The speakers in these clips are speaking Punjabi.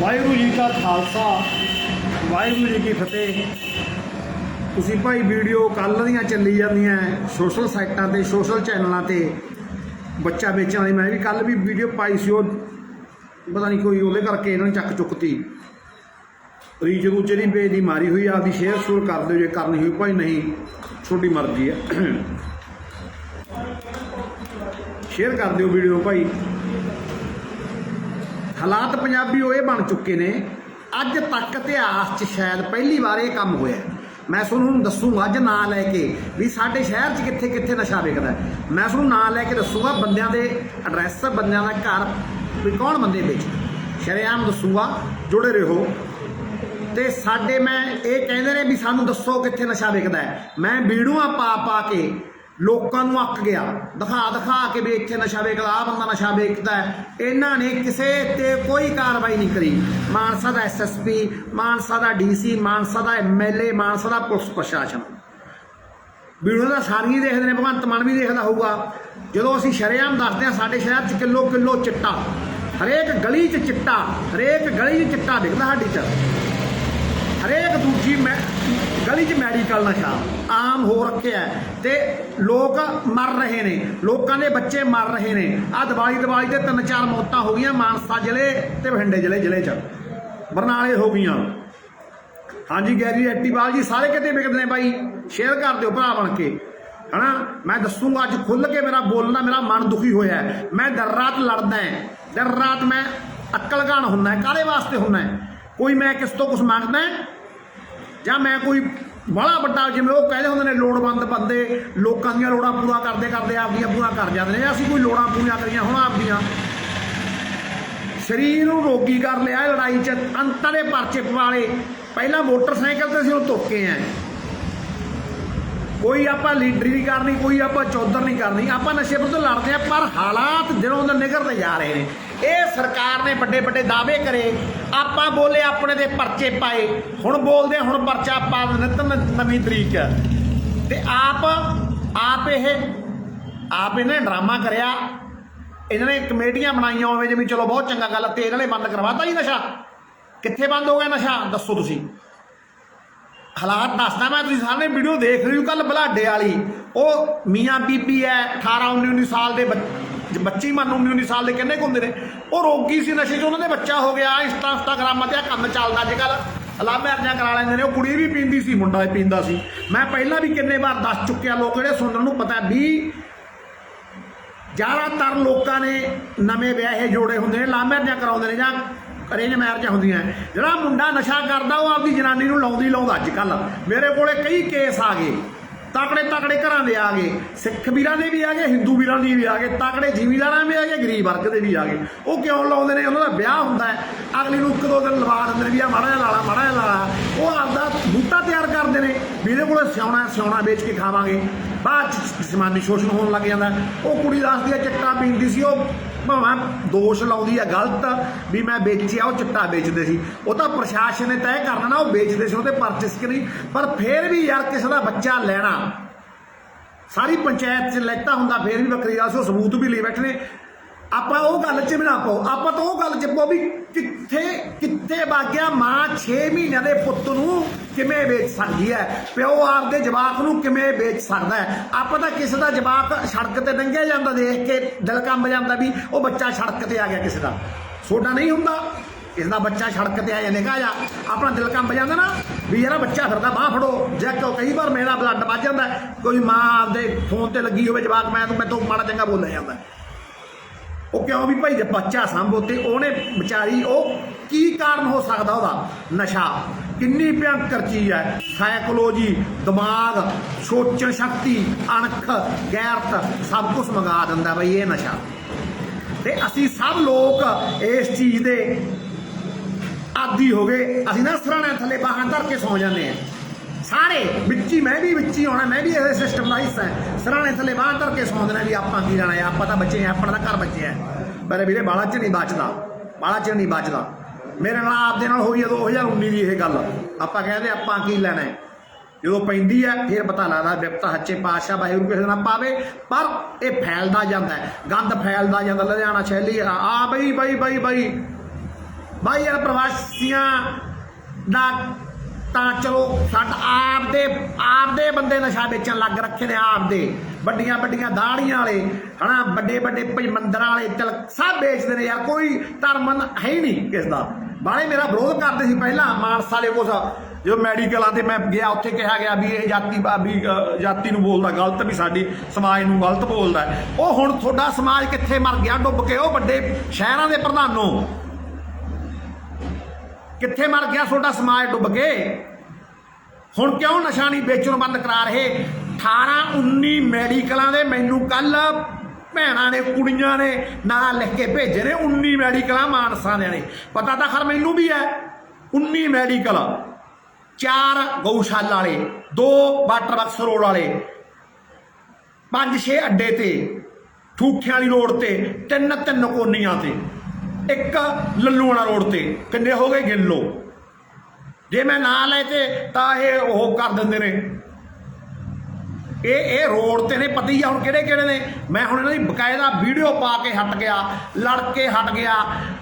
ਵਾਹਿਗੁਰੂ ਜੀ ਕਾ ਖਾਲਸਾ, ਵਾਹਿਗੁਰੂ ਜੀ ਕੀ ਫਤਿਹ। ਤੁਸੀਂ ਭਾਈ ਵੀਡੀਓ ਕੱਲ ਦੀਆਂ ਚੱਲੀ ਜਾਂਦੀਆਂ ਸੋਸ਼ਲ ਸਾਈਟਾਂ ਤੇ ਸੋਸ਼ਲ ਚੈਨਲਾਂ ਤੇ। ਬੱਚਾ ਵੇਚਣ ਵਾਲੀ, ਮੈਂ ਵੀ ਕੱਲ ਵੀ ਵੀਡੀਓ ਪਾਈ ਸੀ, ਉਹ ਪਤਾ ਨਹੀਂ ਕੋਈ ਉਹਦੇ ਕਰਕੇ ਇਹਨਾਂ ਨੇ ਚੱਕ ਚੁੱਕਤੀ। ਰੀਚ ਰੂਚ ਦੀ ਬੇ ਦੀ ਮਾਰੀ ਹੋਈ ਆਪਦੀ ਸ਼ੇਅਰ ਸ਼ੂਰ ਕਰ ਦਿਓ ਜੇ ਕਰਨੀ ਹੋਈ ਭਾਈ ਨਹੀਂ ਛੋਟੀ ਮਰਜ਼ੀ ਹੈ ਸ਼ੇਅਰ ਕਰ ਦਿਓ ਵੀਡੀਓ ਭਾਈ। ਹਾਲਾਤ ਪੰਜਾਬੀ ਉਹ ਇਹ ਬਣ ਚੁੱਕੇ ਨੇ, ਅੱਜ ਤੱਕ ਇਤਿਹਾਸ 'ਚ ਸ਼ਾਇਦ ਪਹਿਲੀ ਵਾਰ ਇਹ ਕੰਮ ਹੋਇਆ ਮੈਂ ਤੁਹਾਨੂੰ ਦੱਸੂਗਾ, ਅੱਜ ਨਾਂ ਲੈ ਕੇ ਵੀ ਸਾਡੇ ਸ਼ਹਿਰ 'ਚ ਕਿੱਥੇ ਕਿੱਥੇ ਨਸ਼ਾ ਵਿਕਦਾ ਮੈਂ ਤੁਹਾਨੂੰ ਨਾਂ ਲੈ ਕੇ ਦੱਸੂਗਾ, ਬੰਦਿਆਂ ਦੇ ਐਡਰੈਸ ਬੰਦਿਆਂ ਦਾ ਘਰ ਵੀ ਕੌਣ ਬੰਦੇ ਵਿੱਚ ਸ਼ਰੇਆਮ ਦੱਸੂਗਾ, ਜੁੜੇ ਰਹੋ। ਤੇ ਸਾਡੇ ਮੈਂ ਇਹ ਕਹਿੰਦੇ ਨੇ ਵੀ ਸਾਨੂੰ ਦੱਸੋ ਕਿੱਥੇ ਨਸ਼ਾ ਵਿਕਦਾ ਹੈ। ਮੈਂ ਵੀਡੀਓਆਂ ਪਾ ਪਾ ਕੇ ਲੋਕਾਂ ਨੂੰ ਅੱਕ ਗਿਆ। ਦਿਖਾ ਦਿਖਾ ਕੇ ਵੀ ਇੱਥੇ ਨਸ਼ਾ ਵੇਚਦਾ ਆ ਬੰਦਾ ਨਸ਼ਾ ਵੇਚਦਾ ਇਹਨਾਂ ਨੇ ਕਿਸੇ ਤੇ ਕੋਈ ਕਾਰਵਾਈ ਨਹੀਂ ਕਰੀ। ਮਾਨਸਾ ਦਾ ਐਸਐਸਪੀ ਮਾਨਸਾ ਦਾ ਡੀਸੀ ਮਾਨਸਾ ਦਾ ਐਮਐਲਏ ਮਾਨਸਾ ਦਾ ਪੁਲਿਸ ਪ੍ਰਸ਼ਾਸਨ। ਵੀਡੀਓ ਦਾ ਸਾਰੀਆਂ ਦੇਖਦੇ ਨੇ, ਭਗਵੰਤ ਮਾਨ ਵੀ ਦੇਖਦਾ ਹੋਊਗਾ। ਜਦੋਂ ਅਸੀਂ ਸ਼ਰੇਆਮ ਦੱਸਦੇ ਹਾਂ, ਸਾਡੇ ਸ਼ਹਿਰ 'ਚ ਕਿਲੋ ਕਿਲੋ ਚਿੱਟਾ, ਹਰੇਕ ਗਲੀ 'ਚ ਚਿੱਟਾ, ਹਰੇਕ ਗਲੀ 'ਚ ਚਿੱਟਾ ਵਿਕਦਾ ਸਾਡੀ 'ਚ। ਹਰੇਕ ਦੂਜੀ ਮੈਂ ਗਲੀ 'ਚ ਮੈਡੀਕਲ ਨਸ਼ਾ ਆਮ ਹੋ ਰੱਖਿਆ ਹੈ ਤੇ ਲੋਕ ਮਰ ਰਹੇ ਨੇ, ਲੋਕਾਂ ਦੇ ਬੱਚੇ ਮਰ ਰਹੇ ਨੇ। ਆ ਦੀਵਾਲੀ ਦੀਵਾਲੀ ਤੇ ਤਿੰਨ ਚਾਰ ਮੌਤਾਂ ਹੋ ਗਈਆਂ, ਮਾਨਸਾ ਜ਼ਿਲ੍ਹੇ ਤੇ ਬਠਿੰਡੇ ਜ਼ਿਲ੍ਹੇ ਜ਼ਿਲ੍ਹੇ 'ਚ। ਬਰਨਾਲੇ ਹੋ ਗਈਆਂ। ਹਾਂਜੀ, ਗੈਰੀ ਐਟੀਵਾਲ ਜੀ, ਸਾਰੇ ਕਿਤੇ ਵਿਕਦੇ ਨੇ ਬਾਈ। ਸ਼ੇਅਰ ਕਰ ਦਿਓ ਭਰਾ ਬਣ ਕੇ। ਹਨਾ? ਮੈਂ ਦੱਸੂਗਾ, ਅੱਜ ਖੁੱਲ ਕੇ ਮੇਰਾ ਬੋਲਣਾ, ਮੇਰਾ ਮਨ ਦੁਖੀ ਹੋਇਆ ਮੈਂ ਦਰ ਰਾਤ ਲੜਦਾ ਹਾਂ। ਦਰ ਰਾਤ ਮੈਂ ਅਕਲਗਾਨ ਹੁੰਦਾ ਹੈ। ਕਾਹਦੇ ਵਾਸਤੇ ਹੁੰਦਾ ਕੋਈ ਮੈਂ ਕਿਸ ਤੋਂ ਕੁਝ ਮੰਗਦਾ ਜਾਂ ਮੈਂ ਕੋਈ ਬੜਾ ਵੱਡਾ ਜਿਵੇਂ ਉਹ ਕਹਿੰਦੇ ਹੁੰਦੇ ਨੇ ਲੋੜਵੰਦ ਬੰਦੇ, ਲੋਕਾਂ ਦੀਆਂ ਲੋੜਾਂ ਪੂਰਾ ਕਰਦੇ ਕਰਦੇ ਆਪਦੀਆਂ ਪੂਰਾ ਕਰ ਜਾਂਦੇ ਨੇ। ਅਸੀਂ ਕੋਈ ਲੋੜਾਂ ਪੂਰੀਆਂ ਕਰੀਆਂ ਹੁਣ ਆਪਦੀਆਂ। ਸਰੀਰ ਨੂੰ ਰੋਗੀ ਕਰ ਲਿਆ, ਲੜਾਈ ਚ ਅੰਤਾਂ ਦੇ ਪਰਚੇ ਪਵਾਲੇ ਪਹਿਲਾਂ ਮੋਟਰਸਾਈਕਲ ਤੇ ਅਸੀਂ ਉਹ ਤੁੱਕੇ ਆ ਕੋਈ ਆਪਾਂ ਲੀਡਰੀ ਨਹੀਂ ਕਰਨੀ, ਕੋਈ ਆਪਾਂ ਚੌਧਰ ਨਹੀਂ ਕਰਨੀ। ਆਪਾਂ ਨਸ਼ੇ ਵਿਰੁੱਧ ਲੜਦੇ ਆ ਪਰ ਹਾਲਾਤ ਦਿਨੋਂ ਦਿਨ ਨਿਗਰਦੇ ਜਾ ਰਹੇ ਨੇ। ਇਹ ਸਰਕਾਰ ਨੇ ਵੱਡੇ ਵੱਡੇ ਦਾਅਵੇ ਕਰੇ, ਆਪਾਂ ਬੋਲੇ ਆਪਣੇ ਦੇ ਪਰਚੇ ਪਾਏ, ਹੁਣ ਬੋਲਦੇ ਹੁਣ ਪਰਚਾ ਪਾ ਨਿਤ ਨਵੀਂ ਤਰੀਕ ਤੇ ਆਪ ਆਪ ਇਹ, ਆਪ ਇਹਨੇ ਡਰਾਮਾ ਕਰਿਆ, ਇਹਨਾਂ ਨੇ ਕਮੇਟੀਆਂ ਬਣਾਈਆਂ ਹੋਵੇ, ਜਿਵੇਂ ਚਲੋ ਬਹੁਤ ਚੰਗਾ ਗੱਲ ਤੇ ਇਹਨਾਂ ਨੇ ਬੰਦ ਕਰਵਾਤਾ ਜੀ ਨਸ਼ਾ। ਕਿੱਥੇ ਬੰਦ ਹੋ ਗਿਆ ਨਸ਼ਾ? ਦੱਸੋ ਤੁਸੀਂ। ਹਾਲਾਤ ਦੱਸਦਾ ਮੈਂ ਤੁਸੀਂ ਸਾਹਮਣੇ ਵੀਡੀਓ ਦੇਖ ਰਹੇ ਹੋ ਕੱਲ ਬਲਾਡੇ ਵਾਲੀ। ਉਹ ਮੀਆਂ ਬੀਬੀ ਹੈ 18 19 19 ਸਾਲ ਦੇ ਬੱਚੀ ਮਨ 19 19 ਸਾਲ ਦੇ ਕਿੰਨੇ ਕੁ ਹੁੰਦੇ ਨੇ? ਉਹ ਰੋਗੀ ਸੀ ਨਸ਼ੇ 'ਚ, ਉਹਨਾਂ ਦੇ ਬੱਚਾ ਹੋ ਗਿਆ, ਇੰਸਟਾ ਇੰਸਟਾਗ੍ਰਾਮਾਂ ਤੇ ਆ ਕੰਮ ਚੱਲਦਾ ਅੱਜ ਕੱਲ ਅਲਾਹ ਮੈਰਜਾਂ ਕਰਾ ਲੈਂਦੇ ਨੇ, ਉਹ ਕੁੜੀ ਵੀ ਪੀਂਦੀ ਸੀ, ਮੁੰਡਾ ਵੀ ਪੀਂਦਾ ਸੀ। ਮੈਂ ਪਹਿਲਾਂ ਵੀ ਕਿੰਨੇ ਵਾਰ ਦੱਸ ਚੁੱਕਿਆ ਲੋਕ, ਜਿਹੜੇ ਸੁਣਨ ਨੂੰ ਪਤਾ ਵੀ ਜ਼ਿਆਦਾਤਰ ਲੋਕਾਂ ਨੇ ਨਵੇਂ ਵਿਆਹੇ ਜੋੜੇ ਹੁੰਦੇ ਨੇ ਲਾ ਮੈਰਜਾਂ ਕਰਾਉਂਦੇ ਨੇ ਜਾਂ ਅਰੇਂਜ ਮੈਰਜਾਂ ਹੁੰਦੀਆਂ ਜਿਹੜਾ ਮੁੰਡਾ ਨਸ਼ਾ ਕਰਦਾ, ਉਹ ਆਪਦੀ ਜਨਾਨੀ ਨੂੰ ਲਾਉਂਦੀ ਲਾਉਂਦਾ ਅੱਜ ਕੱਲ ਮੇਰੇ ਕੋਲੇ ਕਈ ਕੇਸ ਆ ਗਏ। ਤਕੜੇ ਤਕੜੇ ਘਰਾਂ ਦੇ ਆ ਗਏ, ਸਿੱਖ ਵੀਰਾਂ ਦੇ ਵੀ ਆ ਗਏ, ਹਿੰਦੂ ਵੀਰਾਂ ਦੇ ਵੀ ਆ ਗਏ, ਤਕੜੇ ਜ਼ਿਮੀਦਾਰਾਂ ਵੀ ਆ ਗਏ, ਗਰੀਬ ਵਰਗ ਦੇ ਵੀ ਆ ਗਏ। ਉਹ ਕਿਉਂ ਲਾਉਂਦੇ ਨੇ? ਉਹਨਾਂ ਦਾ ਵਿਆਹ ਹੁੰਦਾ ਹੈ। ਅਗਲੀ ਨੂੰ ਇੱਕ ਦੋ ਦਿਨ ਲਵਾ ਦਿੰਦੇ ਨੇ ਵੀ ਆ ਮਾੜਾ ਜਿਹਾ ਲਾਲਾ ਮਾੜਾ ਜਿਹਾ ਲਾਲਾ ਉਹ ਆਪਦਾ ਬੂਟਾ ਤਿਆਰ ਕਰਦੇ ਨੇ ਵੀ ਇਹਦੇ ਕੋਲ ਸਿਆਉਣਾ ਸਿਆਉਣਾ ਵੇਚ ਕੇ ਖਾਵਾਂਗੇ। ਬਾਅਦ ਚ ਜਿਸਮਾਨੀ ਸ਼ੋਸ਼ਣ ਹੋਣ ਲੱਗ ਜਾਂਦਾ ਉਹ ਕੁੜੀ ਦੱਸਦੀ ਹੈ ਚਿੱਟਾ ਪੀਂਦੀ ਸੀ, ਉਹ ਭਾਵੇਂ ਦੋਸ਼ ਲਾਉਂਦੀ ਆ, ਗਲਤ ਵੀ ਮੈਂ ਵੇਚਿਆ, ਉਹ ਚਿੱਟਾ ਵੇਚਦੇ ਸੀ। ਉਹ ਤਾਂ ਪ੍ਰਸ਼ਾਸਨ ਨੇ ਤੈਅ ਕਰਨਾ ਨਾ, ਉਹ ਵੇਚਦੇ ਸੀ, ਉਹਦੇ ਪਰਚੇਸ ਕਰੀ ਪਰ ਫੇਰ ਵੀ ਯਾਰ ਕਿਸੇ ਦਾ ਬੱਚਾ ਲੈਣਾ, ਸਾਰੀ ਪੰਚਾਇਤ 'ਚ ਲੈਤਾ ਹੁੰਦਾ, ਫੇਰ ਵੀ ਵੱਖਰੀ ਗੱਲ ਸੀ ਸਬੂਤ ਵੀ ਲਈ ਬੈਠੇ ਨੇ। ਆਪਾਂ ਉਹ ਗੱਲ 'ਚ ਵੀ ਨਾ ਪਾਓ, ਆਪਾਂ ਤਾਂ ਉਹ ਗੱਲ 'ਚ ਪਾਓ ਵੀ ਕਿੱਥੇ ਕਿੱਥੇ ਵਾਗਿਆ ਮਾਂ 6 ਮਹੀਨਿਆਂ ਦੇ ਪੁੱਤ ਨੂੰ। ਕਿਵੇਂ ਵੇਚ ਸਕਦੀ ਹੈ? ਪਿਓ ਆਪਦੇ ਜਵਾਕ ਨੂੰ ਕਿਵੇਂ ਵੇਚ ਸਕਦਾ ਹੈ? ਆਪਾਂ ਤਾਂ ਕਿਸੇ ਦਾ ਜਵਾਕ ਸੜਕ ਤੇ ਲੰਘਿਆ ਜਾਂਦਾ ਦੇਖ ਕੇ ਦਿਲ ਕੰਬ ਜਾਂਦਾ ਵੀ ਉਹ ਬੱਚਾ ਸੜਕ ਤੇ ਆ ਗਿਆ ਕਿਸੇ ਦਾ। ਛੋਟਾ ਨਹੀਂ ਹੁੰਦਾ। ਕਿਸੇ ਦਾ ਬੱਚਾ ਸੜਕ ਤੇ ਆ ਜਾਂਦਾ ਕਾ ਜਾ ਆਪਣਾ ਦਿਲ ਕੰਬ ਜਾਂਦਾ ਨਾ ਵੀ ਯਾਰ ਬੱਚਾ ਫਿਰਦਾ, ਬਾਹ ਫੜੋ। ਜੇ ਕਿਉਂ ਕਈ ਵਾਰ ਮੇਰਾ ਬਲੱਡ ਵੱਜ ਜਾਂਦਾ ਕੋਈ ਮਾਂ ਆਪਦੇ ਫੋਨ ਤੇ ਲੱਗੀ ਹੋਵੇ ਜਵਾਕ, ਮੈਂ ਤੂੰ ਮੈਂ ਤੋਂ ਮਾੜਾ ਚੰਗਾ ਬੋਲਿਆ ਜਾਂਦਾ ਉਹ ਕਿਉਂ ਵੀ ਭਾਈ ਜੇ ਬੱਚਾ ਸੰਭੋ ਤੇ ਉਹਨੇ ਵਿਚਾਰੀ, ਉਹ ਕੀ ਕਾਰਨ ਹੋ ਸਕਦਾ ਉਹਦਾ? ਨਸ਼ਾ। ਕਿੰਨੀ ਭਿਅੰਕਰ ਚੀਜ਼ ਹੈ। ਸਾਈਕੋਲੋਜੀ ਦਿਮਾਗ, ਸੋਚਣ ਸ਼ਕਤੀ, ਅਣਖ, ਗੈਰਤ, ਸਭ ਕੁਝ ਮੰਗਾ ਦਿੰਦਾ ਬਈ ਇਹ ਨਸ਼ਾ। ਤੇ ਅਸੀਂ ਸਭ ਲੋਕ ਇਸ ਚੀਜ਼ ਦੇ ਆਦੀ ਹੋ ਗਏ। ਅਸੀਂ ਨਾ ਸਰਾਣੇ ਥੱਲੇ ਬਾਹਾਂ ਧਰ ਕੇ ਸੌ ਜਾਂਦੇ ਆ ਸਾਰੇ ਵਿੱਚ ਹੀ, ਮੈਂ ਵੀ ਵਿੱਚ ਹੀ ਹੋਣਾ ਮੈਂ ਵੀ ਇਹਦੇ ਸਿਸਟਮ ਦਾ ਹਿੱਸਾ ਹਾਂ। ਸਰਾਣੇ ਥੱਲੇ ਬਾਹਾਂ ਧਰ ਕੇ ਸੌਂਦੇ ਵੀ ਆਪਾਂ ਕੀ ਜਾਣਾ ਆਪਾਂ ਤਾਂ ਬੱਚੇ ਆ ਆਪਣਾ ਤਾਂ ਘਰ ਬੱਚੇ ਆ ਪਰ ਵੀਰੇ ਬਾਲਾ ਚ ਨਹੀਂ ਬਚਦਾ, ਬਾਲਾ ਚ ਨਹੀਂ ਬਚਦਾ। ਮੇਰੇ ਨਾਲ ਆਪਦੇ ਨਾਲ ਹੋਈ ਹੈ 2019 ਦੀ ਇਹ ਗੱਲ। ਆਪਾਂ ਕਹਿੰਦੇ ਆਪਾਂ ਕੀ ਲੈਣਾ ਹੈ? ਜਦੋਂ ਪੈਂਦੀ ਹੈ ਫਿਰ ਪਤਾ ਲੱਗਦਾ ਵਿਪਤਾ ਹੱਚੇ ਪਾਸ਼ਾ ਵਾਹਿਗੁਰੂ ਕਿਸੇ ਨਾਲ ਪਾਵੇ, ਪਰ ਇਹ ਫੈਲਦਾ ਜਾਂਦਾ ਹੈ। ਗੰਦ ਫੈਲਦਾ ਜਾਂਦਾ, ਲੁਧਿਆਣਾ ਸ਼ੈਲੀ ਆ ਆ ਬਈ ਬਈ ਬਈ ਬਈ। ਬਾਈ ਯਾਰ ਪ੍ਰਵਾਸੀਆਂ ਦਾ ਤਾਂ ਚਲੋ, ਸਾਡ ਆਪ ਦੇ ਆਪ ਦੇ ਬੰਦੇ ਨਸ਼ਾ ਵੇਚਣ ਲੱਗ ਰੱਖੇ ਨੇ ਆਪ ਦੇ ਵੱਡੀਆਂ ਵੱਡੀਆਂ ਦਾੜੀਆਂ ਵਾਲੇ, ਹਨਾ, ਵੱਡੇ ਵੱਡੇ ਭਈ ਮੰਦਰਾਂ ਵਾਲੇ ਤਿਲਕ ਸਭ ਵੇਚਦੇ ਨੇ ਯਾਰ, ਕੋਈ ਧਰਮ ਹੈ ਹੀ ਨਹੀਂ ਕਿਸ ਦਾ। ਬਾਲੇ ਮੇਰਾ ਵਿਰੋਧ ਕਰਦੇ ਸੀ ਪਹਿਲਾਂ, ਮਾਨਸਾ ਵਾਲੇ ਕੁਛ। ਜੋ ਮੈਡੀਕਲਾਂ ਤੇ ਮੈਂ ਗਿਆ, ਉੱਥੇ ਕਿਹਾ ਗਿਆ ਵੀ ਇਹ ਜਾਤੀ ਵੀ ਜਾਤੀ ਨੂੰ ਬੋਲਦਾ, ਗਲਤ ਵੀ ਸਾਡੀ ਸਮਾਜ ਨੂੰ ਗਲਤ ਬੋਲਦਾ ਉਹ ਹੁਣ ਤੁਹਾਡਾ ਸਮਾਜ ਕਿੱਥੇ ਮਰ ਗਿਆ, ਡੁੱਬ ਕੇ ਉਹ ਵੱਡੇ ਸ਼ਹਿਰਾਂ ਦੇ ਪ੍ਰਧਾਨੋਂ ਕਿੱਥੇ ਮਰ ਗਿਆ ਤੁਹਾਡਾ ਸਮਾਜ ਡੁੱਬ ਕੇ? ਹੁਣ ਕਿਉਂ ਨਸ਼ਾ ਨਹੀਂ ਵੇਚਣ ਬੰਦ ਕਰਾ ਰਹੇ? 18 19 ਮੈਡੀਕਲਾਂ ਦੇ ਮੈਨੂੰ ਕੱਲ ਭੈਣਾਂ ਨੇ, ਕੁੜੀਆਂ ਨੇ ਨਾਂ ਲਿਖ ਕੇ ਭੇਜੇ ਨੇ 19 ਮੈਡੀਕਲਾਂ ਮਾਨਸਾ ਦੇ ਨੇ। ਪਤਾ ਤਾਂ ਖਰ ਮੈਨੂੰ ਵੀ ਹੈ 19 ਮੈਡੀਕਲ। ਚਾਰ ਗਊਸ਼ਾਲਾ ਵਾਲੇ, ਦੋ ਵਾਟਰ ਬਾਕਸ ਰੋਡ ਵਾਲੇ, ਪੰਜ ਛੇ ਅੱਡੇ ਤੇ, ਠੂਠਿਆਂ ਵਾਲੀ ਰੋਡ ਤੇ, ਤਿੰਨ ਤਿੰਨ ਕੋਨੀਆਂ ਤੇ, ਇੱਕ ਲੱਲੂਆਣਾ ਰੋਡ ਤੇ। ਕਿੰਨੇ ਹੋ ਗਏ ਗਿਣ ਲਓ। ਜੇ ਮੈਂ ਨਾਂ ਲੈ ਤੇ ਤਾਂ ਇਹ ਉਹ ਕਰ ਦਿੰਦੇ ਨੇ। ਇਹ ਇਹ ਰੋਡ ਤੇ ਨੇ, ਪਤਾ ਹੀ ਆ, ਹੁਣ ਕਿਹੜੇ ਕਿਹੜੇ ਨੇ? ਮੈਂ ਹੁਣ ਇਹਨਾਂ ਦੀ ਬਕਾਇਦਾ ਵੀਡੀਓ ਪਾ ਕੇ ਹਟ ਗਿਆ, ਲੜ ਕੇ ਹਟ ਗਿਆ,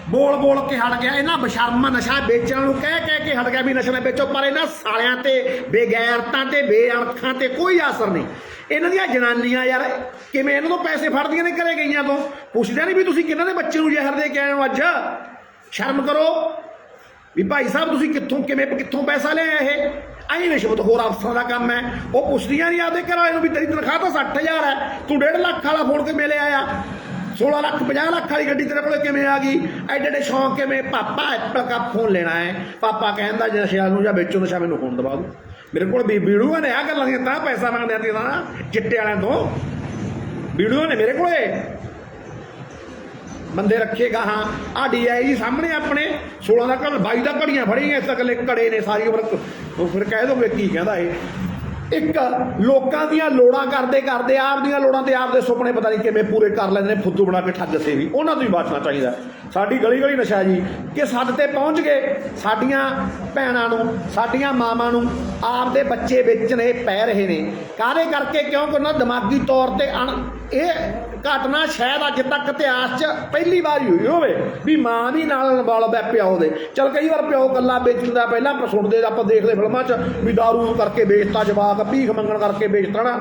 ਬੋਲ ਬੋਲ ਕੇ ਹਟ ਗਿਆ, ਇਹਨਾਂ ਬਸ਼ਰਮ ਨਸ਼ਾ ਵੇਚਣ ਨੂੰ ਕਹਿ ਕਹਿ ਕੇ ਹਟ ਗਿਆ ਵੀ ਨਸ਼ਾ ਨਾ ਵੇਚੋ, ਪਰ ਇਹਨਾਂ ਸਾਲਿਆਂ ਤੇ, ਬੇਗੈਰਤਾਂ ਤੇ, ਬੇਅਣਖਾਂ ਤੇ ਕੋਈ ਅਸਰ ਨਹੀਂ। ਇਹਨਾਂ ਦੀਆਂ ਜਨਾਨੀਆਂ ਯਾਰ, ਕਿਵੇਂ ਇਹਨਾਂ ਤੋਂ ਪੈਸੇ ਫੜਦੀਆਂ ਨੇ ਘਰੇ ਗਈਆਂ ਤੋਂ? ਪੁੱਛਦੇ ਨਹੀਂ ਵੀ ਤੁਸੀਂ ਕਿਹਨਾਂ ਦੇ ਬੱਚੇ ਨੂੰ ਜ਼ਹਿਰ ਦੇ ਕੇ ਆਏ ਹੋ ਅੱਜ? ਸ਼ਰਮ ਕਰੋ। ਵੀ ਭਾਈ ਸਾਹਿਬ, ਤੁਸੀਂ ਕਿੱਥੋਂ, ਕਿਵੇਂ, ਕਿੱਥੋਂ ਪੈਸਾ ਲਿਆ ਇਹ? ਐਂ ਰਿਸ਼ਵਤ ਹੋਰ ਅਫਸਰਾਂ ਦਾ ਕੰਮ ਹੈ। ਉਹ ਪੁੱਛਦੀਆਂ ਨਹੀਂ ਆਪਦੇ ਘਰ ਵਾਲੇ ਨੂੰ ਵੀ ਤੇਰੀ ਤਨਖਾਹ ਤਾਂ 60000 ਹੈ। ਤੂੰ 1.5 ਲੱਖ ਵਾਲਾ ਫੋਨ ਕਿਵੇਂ ਲਿਆ ਆ 16 ਲੱਖ 50 ਲੱਖ ਵਾਲੀ ਗੱਡੀ ਤੇਰੇ ਕੋਲੇ ਕਿਵੇਂ ਆ ਗਈ? ਐਡੇ ਐਡੇ ਸ਼ੌਂਕ ਕਿਵੇਂ? ਪਾਪਾ ਐਪਲ ਦਾ ਫੋਨ ਲੈਣਾ ਹੈ। ਪਾਪਾ ਕਹਿੰਦਾ, ਜੇ ਨਸ਼ਿਆਂ ਨੂੰ ਜਾਂ ਵੇਚੋ ਨਸ਼ਾ, ਮੈਨੂੰ ਫੋਨ ਦਵਾ ਦੂ ਮੇਰੇ ਕੋਲ ਵੀ ਵੀਡੀਓ ਨੇ ਆ ਗੱਲਾਂ ਦੀਆਂ ਤਾਂ ਪੈਸਾ ਮੰਗਦੇ ਆ ਤੇ ਤਾਂ ਚਿੱਟੇ ਵਾਲਿਆਂ ਤੋਂ। ਬੀੜੂਆਂ ਨੇ ਮੇਰੇ ਕੋਲੇ। ਬੰਦੇ ਰੱਖੇਗਾ, ਹਾਂ। ਆ ਡੀਆਈਜੀ ਸਾਹਮਣੇ ਆਪਣੇ। 16 ਦਾ ਘੜ 22 ਦਾ ਘੜੀਆਂ ਫੜੀਆਂ, ਇਸ ਤੱਕ ਕੜੇ ਨੇ, ਸਾਰੀ ਉਮਰ ਉਹ ਫਿਰ ਕਹਿ ਦੋਗੇ ਕੀ ਕਹਿੰਦਾ ਇਹ। ਇੱਕ ਲੋਕਾਂ ਦੀਆਂ ਲੋੜਾਂ ਕਰਦੇ ਕਰਦੇ, ਆਪ ਦੀਆਂ ਲੋੜਾਂ ਤੇ ਆਪ ਦੇ ਸੁਪਨੇ ਪਤਾ ਨਹੀਂ ਕਿਵੇਂ ਪੂਰੇ ਕਰ ਲੈਂਦੇ ਨੇ, ਫੁੱਦੂ ਬਣਾ ਕੇ ਠੱਗ ਸੇ ਵੀ ਉਹਨਾਂ ਤੋਂ ਹੀ ਬਚਣਾ ਚਾਹੀਦਾ। ਸਾਡੀ ਗਲੀ ਗਲੀ ਨਸ਼ਾ ਜੀ, ਕਿ ਸਾਡੇ ਤੇ ਪਹੁੰਚ ਗਏ, ਸਾਡੀਆਂ ਭੈਣਾਂ ਨੂੰ, ਸਾਡੀਆਂ ਮਾਵਾਂ ਨੂੰ ਆਪ ਦੇ ਬੱਚੇ ਵੇਚਣੇ ਪੈ ਰਹੇ ਨੇ। ਕਾਹਦੇ ਕਰਕੇ? ਕਿਉਂਕਿ ਉਹਨਾਂ ਦਿਮਾਗੀ ਤੌਰ ਤੇ ਅਣ ਇਹ ਘਟਨਾ ਸ਼ਾਇਦ ਅੱਜ ਤੱਕ ਇਤਿਹਾਸ 'ਚ ਪਹਿਲੀ ਵਾਰ ਹੋਈ ਹੋਵੇ, ਵੀ ਮਾਂ ਵੀ ਨਾਲ ਇਨਵੋਲਵ ਹੈ ਪਿਓ ਦੇ ਚਲ ਕਈ ਵਾਰ ਪਿਓ ਕੱਲਾ ਵੇਚਦਾ, ਪਹਿਲਾਂ ਆਪਾਂ ਸੁਣਦੇ, ਆਪਾਂ ਦੇਖਦੇ ਫਿਲਮਾਂ 'ਚ ਵੀ दारू ਕਰਕੇ ਵੇਚਤਾ ਜਵਾਬ ਜਵਾਕ ਭੀਖ ਮੰਗਣ ਕਰਕੇ ਵੇਚਤਾ ਨਾ